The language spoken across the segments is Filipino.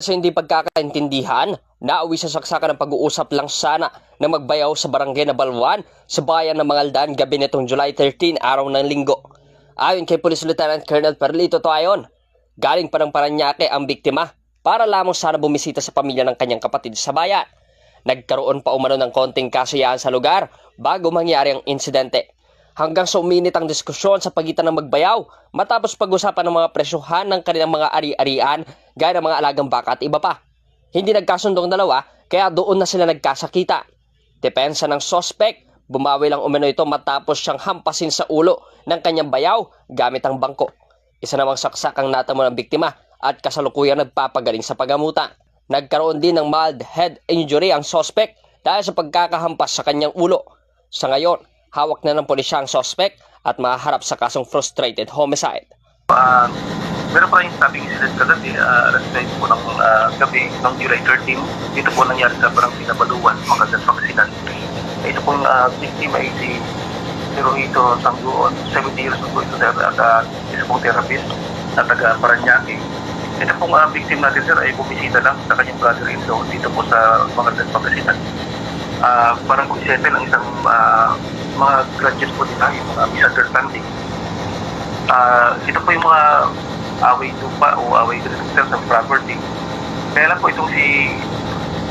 Sa hindi pagkakaintindihan, nauwi sa saksakan ng pag-uusap lang sana na magbayaw sa barangay na Balwan sa bayan ng Mangaldaan gabi nitong July 13, araw ng linggo. Ayon kay Police Lieutenant Colonel Perlito Toayon, galing pa ng Paranaque ang biktima para lamang sana bumisita sa pamilya ng kanyang kapatid sa bayan. Nagkaroon pa umano ng konting kasiyahan sa lugar bago mangyari ang insidente. Hanggang sa uminit ang diskusyon sa pagitan ng magbayaw matapos pag-usapan ng mga presyuhan ng kanilang mga ari-arian gaya ng mga alagang baka at iba pa. Hindi nagkasundong dalawa kaya doon na sila nagkasakita. Depensa ng sospek, bumawi lang umano ito matapos siyang hampasin sa ulo ng kanyang bayaw gamit ang bangko. Isa namang saksak ang natamo ng biktima at kasalukuyang nagpapagaling sa pagamutan. Nagkaroon din ng mild head injury ang sospek dahil sa pagkakahampas sa kanyang ulo. Sa ngayon, hawak na ng pulisya ang sospek at maharap sa kasong frustrated homicide. Ah, meron pa rin stabbing incident kagabi, uh, alas 9 po ng ah, gabi, ng July 13. Dito po nangyari sa barangay na Baluan, Magadan, Pangasinan. Ito pong uh, victim ay si Hirohito Sangguon, 70 years old po ito sir, at uh, isa pong therapist na taga Paranaque. Ito pong uh, victim natin sir ay bumisita lang sa kanyang brother-in-law dito po sa Magadan, Pangasinan. Ah, parang kung settle ang isang ah, mga grudges po nila, yung mga misunderstanding. Ah, ito po yung mga away lupa o away sa property. Kaya po itong si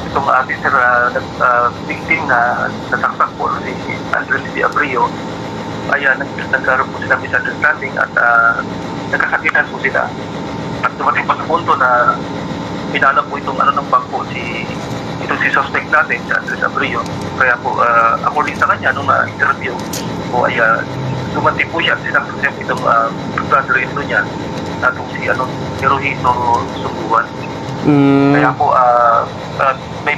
itong ating sir uh, uh, victim na nasaksak po si Andres de Abreu ay uh, nag nagkaroon po sila misunderstanding at uh, nagkasakitan po sila. At dumating pa sa punto na pinala po itong ano ng bangko si itong si suspect natin, si Andres Abreu. Kaya po, uh, according sa kanya, nung uh, interview po ay uh, dumating po siya at sinaksak siya itong uh, brother-in-law niya na itong si ano, Hirohito Sumbuan. Kaya po, ah ah, may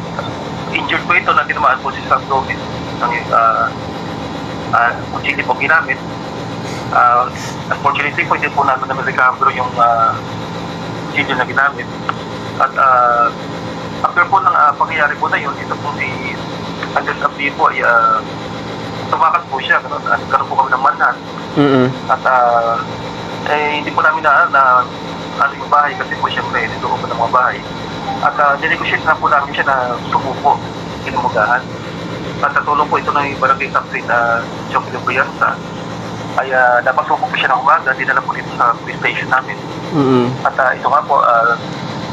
injured po ito na tinamaan po si Sam Gomez ng uh, uh, kutsilyo po ginamit. Ah, unfortunately po, hindi po natin na recover yung uh, kutsilyo na ginamit. At ah, after po ng uh, pangyayari po na yun, ito po si Andres Abdi po ay uh, tumakas po siya. Ganun, uh, ganun po kami ng manhan. At ah, eh, hindi po namin na, na ano yung bahay kasi po siyempre dito ko ng mga bahay. At uh, dinegosyate na po namin siya na sumuko kinumugahan. At sa tulong po ito ng barangay captain na Chong Librianza ay uh, napasuko po siya ng umaga, dinala po dito sa police station namin. At uh, ito nga po, uh,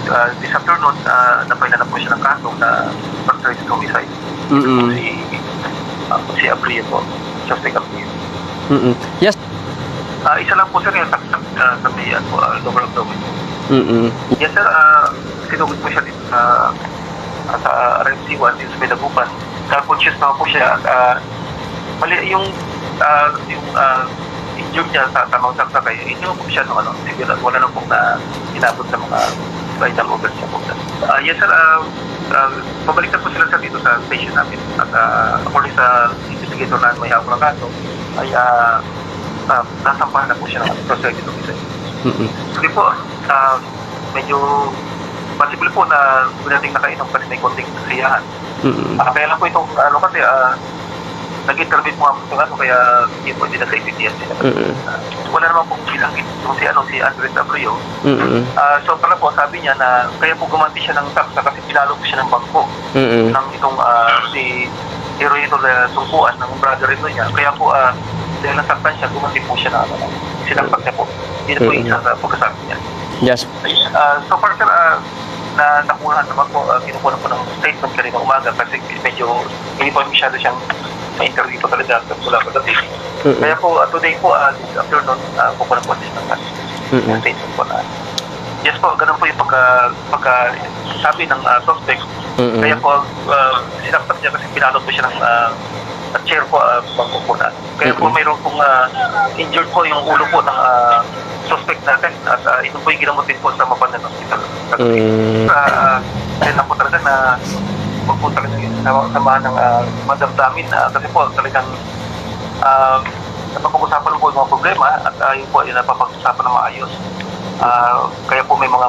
uh, this afternoon, uh, napaila na po siya ng kaso na frustrated homicide. Po si, uh, si Abril po, suspect Abril. Yes. Ah, isa lang po sir yung saksak uh, sa may ano, uh, lower abdomen. Mm-mm. Yes sir, uh, sinugod po siya dito sa uh, sa RMC1 dito sa Medagupan. Conscious na po siya uh, mali yung uh, yung uh, injured niya sa tamang saksakay, hindi po siya no, ano, siguro wala na pong na inabot sa mga vital organs niya po. Uh, yes sir, uh, uh, pabalik na po sila sa dito sa station namin at uh, according sa investigator na may hawak ng kaso ay uh, uh, nasampahan na po siya ng prosecutor officer. Hindi po, ah, medyo possible po na pinating nakainom kasi may konting kasiyahan. Ah, kaya lang po itong ano kasi ah, nag-interview po nga po itong ano kaya hindi po hindi na sa sila. Ah, wala naman pong binanggit itong si ano si Andres Abreu. Ah, so pala po sabi niya na kaya po gumanti siya ng saksa kasi pinalo po siya ng bangko ng itong ah, si Hirohito na sungkuan ng brother-in-law niya. Kaya po ah, dahil nasaktan siya, gumanti po siya na ano, sinampak niya po. Yun po yung isa sa pagkasabi niya. Yes. Uh, so far, sir, uh, na nakuha naman po, uh, kinukuha po ng statement kanina umaga kasi medyo hindi pa masyado siyang ma-interview po talaga mula pa dati. Kaya po, uh, today po, uh, this afternoon, uh, kukuha po siya ng statement po na. Yes po, ganun po yung pagka, pagka sabi ng uh, suspect. Kaya po, uh, sinaktan niya kasi pinalo po siya ng uh, at chair po, uh, bangko po na. Kaya po mayroon pong uh, injured po yung ulo po ng uh, suspect natin at uh, ito po yung ginamutin po sa Mapandan Hospital. Mm. Uh, kaya na po talaga na huwag po talaga sama- samahan ng uh, madamdamin uh, kasi po talagang uh, napag-uusapan po yung mga problema at uh, yun po ay napapag-usapan ng maayos. Uh, kaya po may mga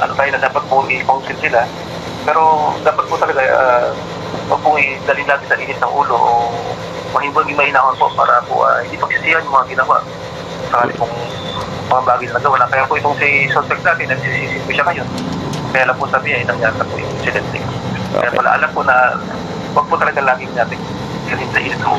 ano tayo na dapat po i-counsel sila. Pero dapat po talaga uh, huwag po i-dali natin sa init ng ulo o mahimbag yung mahinahon po para po uh, hindi pagsisihan yung mga ginawa sa pong mga bagay na nagawa na. Kaya po itong si suspect natin, nagsisisi po siya ngayon. Kaya lang po sabi ay nangyari na po yung incident. Eh. Kaya Okay. pala alam po na wag po talaga laging natin galing sa po.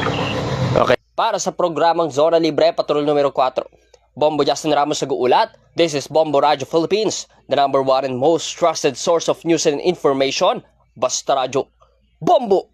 Okay. Para sa programang Zona Libre, Patrol numero 4. Bombo Justin Ramos sa guulat. This is Bombo Radio Philippines, the number one and most trusted source of news and information. Basta Radio. Bombo!